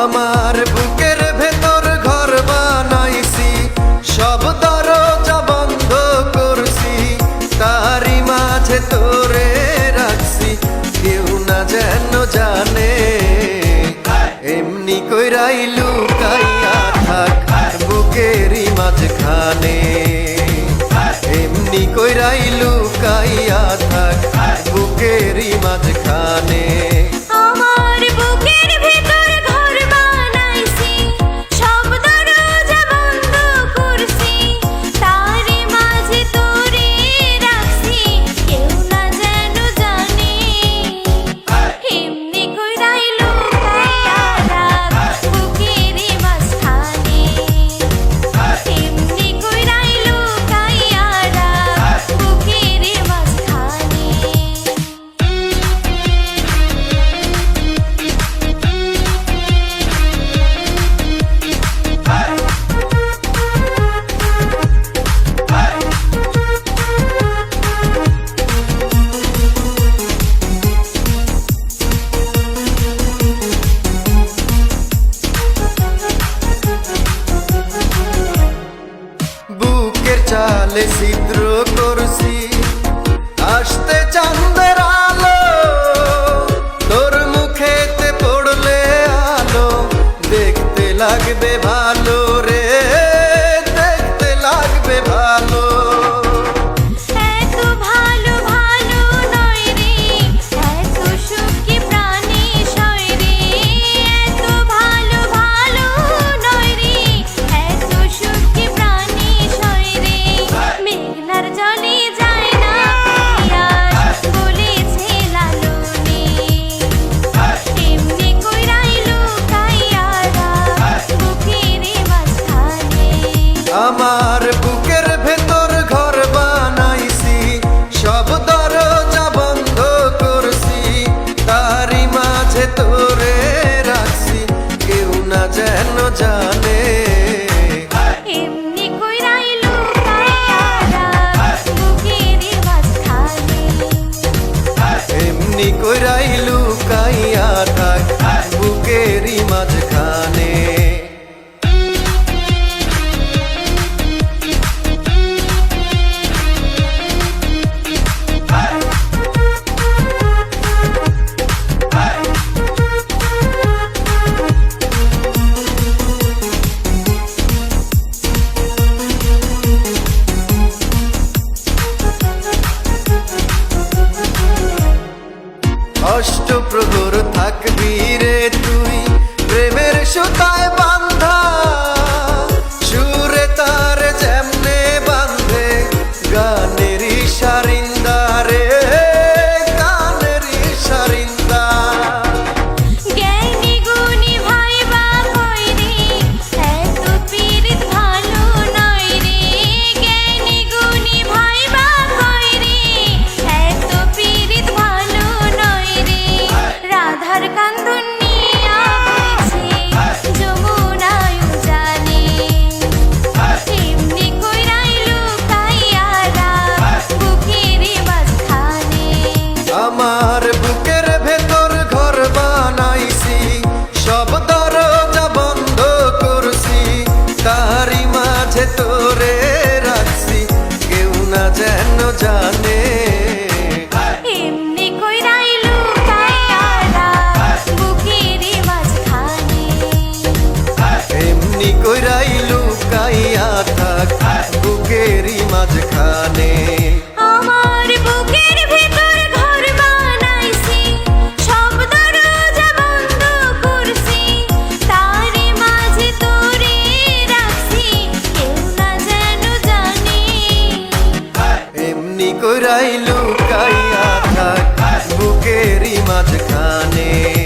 আমার বুকের ভেতর ঘর বানাইছি সব দরজা বন্ধ করছি তারি মাঝে তোরে রাখছি কেউ না যেন জানে। এমনি কইরাইলু লাগবে ভালো রে। অষ্টপ্রহর থাকবি রে তুই। প্রেমের সুতায় লুকাইয়া থাক বুকেরই মাঝখানে।